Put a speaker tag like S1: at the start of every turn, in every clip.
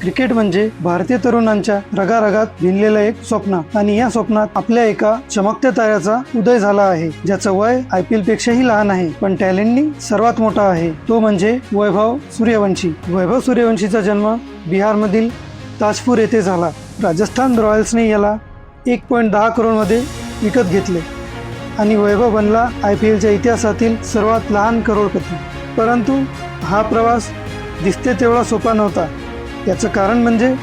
S1: Cricket म्हणजे भारतीय तरुणांच्या रगारगात भिनलेलं एक स्वप्न. आणि या स्वप्नात आपल्या एका चमकत्या ताऱ्याचा उदय झाला आहे. ज्याचं वय आय पी एल पेक्षाही लहान आहे पण टॅलेंटनी सर्वात मोठा आहे. तो म्हणजे वैभव सूर्यवंशी. वैभव सूर्यवंशीचा जन्म बिहारमधील ताजपूर येथे झाला. राजस्थान रॉयल्सने याला एक पॉईंट दहा करोडमध्ये विकत घेतले. आणि वैभव बनला आय पी एलच्या इतिहासातील सर्वात लहान करोडपती. परंतु हा प्रवास दिसते तेवढा सोपा नव्हता. याचं कारण म्हणजे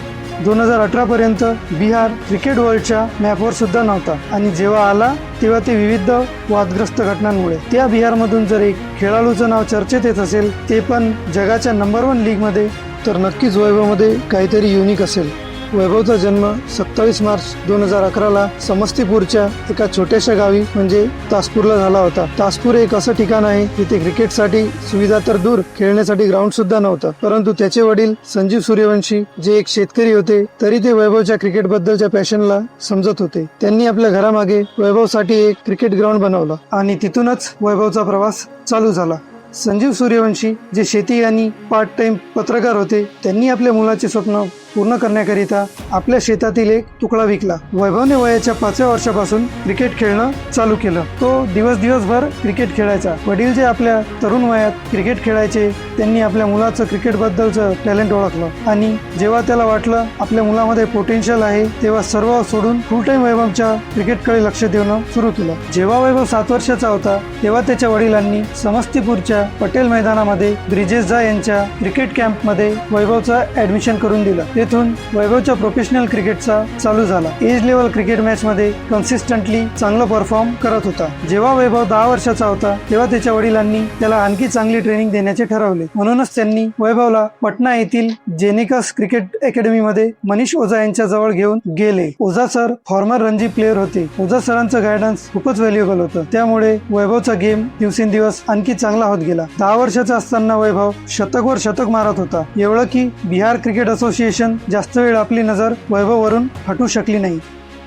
S1: दोन हजार अठरापर्यंत बिहार क्रिकेट वर्ल्डच्या मॅपवर सुद्धा नव्हता. आणि जेव्हा आला तेव्हा ते विविध वादग्रस्त घटनांमुळे. त्या बिहारमधून जर एक खेळाडूचं नाव चर्चेत येत असेल ते पण जगाच्या नंबर वन लीगमध्ये तर नक्कीच वैभवमध्ये काहीतरी युनिक असेल. वैभवचा जन्म सत्तावीस मार्च दोन हजार अकराला समस्तीपूरच्या एका छोट्याशा गावी म्हणजे तासपूरला झाला होता. तासपूर एक असं ठिकाण आहे जिथे क्रिकेटसाठी सुविधा तर दूर खेळण्यासाठी ग्राउंड सुद्धा नव्हतं. परंतु त्याचे वडील संजीव सूर्यवंशी जे एक शेतकरी होते तरी ते वैभवच्या क्रिकेट बद्दलच्या पॅशनला समजत होते. त्यांनी आपल्या घरामागे वैभवसाठी एक क्रिकेट ग्राउंड बनवलं आणि तिथूनच वैभवचा प्रवास चालू झाला. संजीव सूर्यवंशी जे शेती आणि पार्ट टाइम पत्रकार होते त्यांनी आपल्या मुलाचे स्वप्न पूर्ण करण्याकरिता आपल्या शेतातील एक तुकडा विकला. वैभवने वयाच्या पाचव्या वर्षापासून क्रिकेट खेळणं चालू केलं. तो दिवस दिवसभर क्रिकेट खेळायचा. वडील जे आपल्या तरुण वयात क्रिकेट खेळायचे त्यांनी आपल्या मुलाचं क्रिकेट बद्दलचं टॅलेंट ओळखलं. आणि जेव्हा त्याला वाटलं आपल्या मुलामध्ये पोटेन्शियल आहे तेव्हा सर्व सोडून फुल टाइम वैभवच्या क्रिकेटकडे लक्ष देणं सुरू केलं. जेव्हा वैभव सात वर्षाचा होता तेव्हा त्याच्या वडिलांनी समस्तीपूरच्या पटेल मैदानामध्ये ब्रिजेश झा यांच्या क्रिकेट कॅम्पमध्ये वैभवचं ऍडमिशन करून दिलं. ते येथून वैभवच्या प्रोफेशनल क्रिकेटचा चालू झाला. एज लेवल क्रिकेट मॅच मध्ये कन्सिस्टंटली चांगला परफॉर्म करत होता. जेव्हा वैभव दहा वर्षाचा होता तेव्हा त्याच्या वडिलांनी त्याला आणखी चांगली ट्रेनिंग देण्याचे ठरवले. म्हणूनच त्यांनी वैभवला पटना येथील जेनिकस क्रिकेट अकॅडमी मध्ये मनीष ओझा यांच्या जवळ घेऊन गेले. Ojha sir former Ranji player होते. ओझा सरांचं गायडन्स खूपच व्हॅल्युएबल होतं. त्यामुळे वैभवचा गेम दिवसेंदिवस आणखी चांगला होत गेला. दहा वर्षाचा असताना वैभव शतकवर शतक मारत होता. एवढं की बिहार क्रिकेट असोसिएशन जास्त वेळ आपली नजर वैभववरून हटू शकली नाही.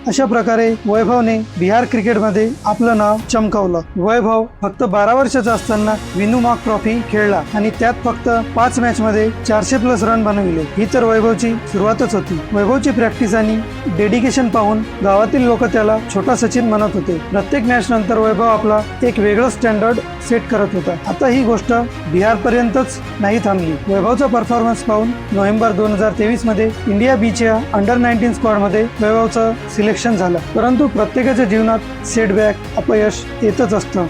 S1: अशा प्रकारे वैभवने बिहार क्रिकेटमध्ये आपलं नाव चमकावलं. वैभव फक्त बारा वर्षाचा असताना विनू ट्रॉफी खेळला आणि त्यात फक्त पाच मॅच मध्ये चारशे प्लस रन बनविले. ही तर वैभवची सुरुवातच होती. वैभवची प्रॅक्टिस आणि डेडिकेशन पाहून गावातील लोक त्याला छोटा सचिन म्हणत होते. प्रत्येक मॅच नंतर वैभव आपला एक वेगळं स्टँडर्ड सेट करत होता. आता ही गोष्ट बिहार पर्यंतच नाही थांबली. वैभवचा परफॉर्मन्स पाहून नोव्हेंबर दोन हजार तेवीसमध्ये इंडिया बीच्या अंडर नाईन्टीन स्क्वॉडमध्ये वैभवचं सिलेक्शन झालं. परंतु प्रत्येकाच्या जीवनात सेटबॅक अपयश येतच असतं.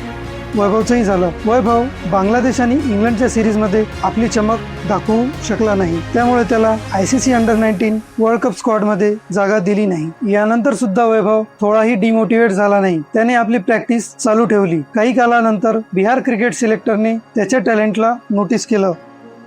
S1: वैभवचंही झालं. वैभव बांगलादेश आणि इंग्लंडच्या सिरीजमध्ये आपली चमक दाखवू शकला नाही. त्यामुळे त्याला I C C under nineteen world cup स्क्वॉडमध्ये जागा दिली नाही. यानंतर सुद्धा वैभव थोडाही डिमोटिवेट झाला नाही. त्याने आपली प्रॅक्टिस चालू ठेवली. काही कालानंतर बिहार क्रिकेट सिलेक्टरने त्याच्या टॅलेंटला नोटीस केलं.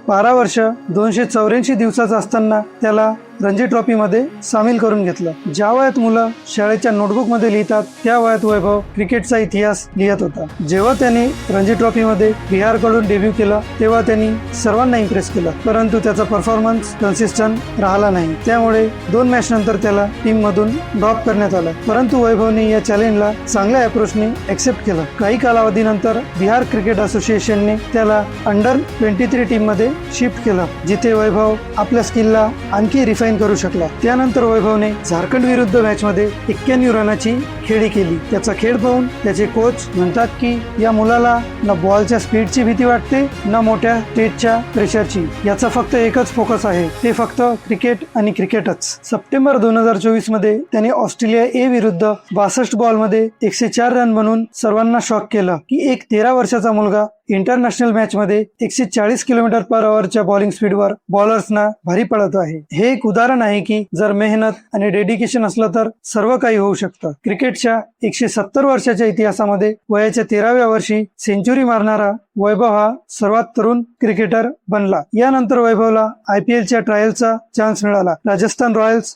S1: बारा वर्ष दोनशे चौऱ्याऐंशी दिवसाचा असताना त्याला रणजी ट्रॉफीमध्ये सामील करून घेतलं. ज्या वयात मुलं शाळेच्या नोटबुकमध्ये लिहितात त्या वयात वैभव क्रिकेटचा इतिहास लिहित होता. जेव्हा त्याने रणजी ट्रॉफीमध्ये बिहारकडून डेब्यू केला तेव्हा त्यांनी सर्वांना इम्प्रेस केलं. परंतु त्याचा परफॉर्मन्स कन्सिस्टंट राहिला नाही. त्यामुळे दोन मॅच नंतर त्याला टीम मधून ड्रॉप करण्यात आलं. परंतु वैभवने या चॅलेंजला चांगल्या अप्रोचने एक्सेप्ट केलं. काही कालावधीनंतर बिहार क्रिकेट असोसिएशनने त्याला अंडर ट्वेंटी थ्री टीममध्ये शिफ्ट केलं जिथे वैभव आपल्या स्किलला आणखी रिफाईन करू शकला. त्यानंतर वैभवने झारखंड विरुद्ध मॅच मध्ये एक्क्याण्णव रनाची खेळी केली. त्याचा खेळ पाहून त्याचे कोच म्हणतात की या मुलाला न बॉलच्या स्पीडची भीती वाटते न मोठ्या स्टेजच्या प्रेशरची याचा फक्त एकच फोकस आहे. ते फक्त क्रिकेट आणि क्रिकेटच सप्टेंबर दोन हजार चोवीसमध्ये त्याने ऑस्ट्रेलिया ए विरुद्ध बासष्ट बॉलमध्ये एकशे चार रन बनवून सर्वांना शॉक केलं. की एक तेरा वर्षाचा मुलगा इंटरनॅशनल मॅच मध्ये एकशे चाळीस किलोमीटर पर आवरच्या बॉलिंग स्पीडवर बॉलर्सना भारी पडत आहे. हे एक उदाहरण आहे की जर मेहनत आणि डेडिकेशन असलं तर सर्व काही होऊ शकतं. क्रिकेट पेक्षा एकशे सत्तर वर्षाच्या इतिहासामध्ये वयाच्या तेराव्या वर्षी सेंचुरी मारणारा वैभव हा सर्वात तरुण क्रिकेटर बनला. यानंतर वैभवला आय पी एलच्या ट्रायलचा चान्स मिळाला. राजस्थान रॉयल्स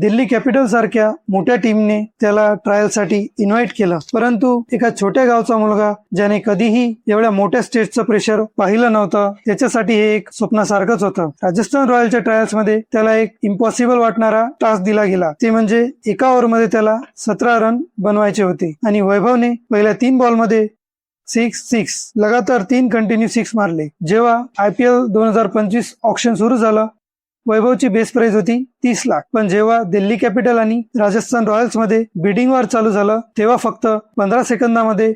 S1: दिल्ली कॅपिटल सारख्या मोठ्या टीमने त्याला ट्रायलसाठी इन्व्हाइट केलं. परंतु एका छोट्या गावचा मुलगा ज्याने कधीही एवढ्या मोठ्या स्टेजचं प्रेशर पाहिलं नव्हतं त्याच्यासाठी हे एक स्वप्नासारखंच होतं. राजस्थान रॉयलच्या ट्रायल्समध्ये त्याला एक इम्पॉसिबल वाटणारा टास्क दिला गेला. ते म्हणजे एका ओव्हरमध्ये त्याला सतरा रन बनवायचे होते. आणि वैभवने पहिल्या तीन बॉलमध्ये सिक्स सिक्स लगातार तीन कंटिन्यू सिक्स मारले. जेव्हा आय पी एल दोन हजार पंचवीस ऑप्शन सुरू झालं वैभवची बेस प्राइस होती तीस लाख. पण जेव्हा दिल्ली कॅपिटल आणि राजस्थान रॉयल्समध्ये बिडिंग वार चालू झालं तेव्हा फक्त पंधरा सेकंदामध्ये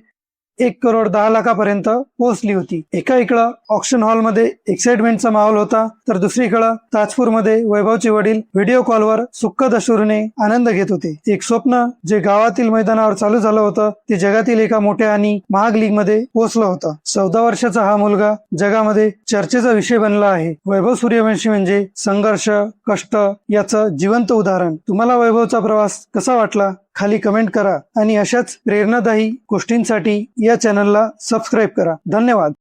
S1: एक करोड दहा लाखापर्यंत पोहोचली होती. एका इकडं ऑक्शन हॉलमध्ये एक्साइटमेंटचा माहोल होता तर दुसरीकडं ताजपूरमध्ये वैभवचे वडील व्हिडिओ कॉलवर सुक्क दशुरीने आनंद घेत होते. एक स्वप्न जे गावातील मैदानावर चालू झालं होतं ते जगातील एका मोठ्या आणि महाग लीगमध्ये पोहोचलं होतं. चौदा वर्षाचा हा मुलगा जगामध्ये चर्चेचा विषय बनला आहे. वैभव सूर्यवंशी म्हणजे संघर्ष कष्ट याचं जिवंत उदाहरण. तुम्हाला वैभवचा प्रवास कसा वाटला? खाली कमेंट करा आणि अशाच प्रेरणादायी गोष्टींसाठी या चॅनलला सबस्क्राईब करा. धन्यवाद.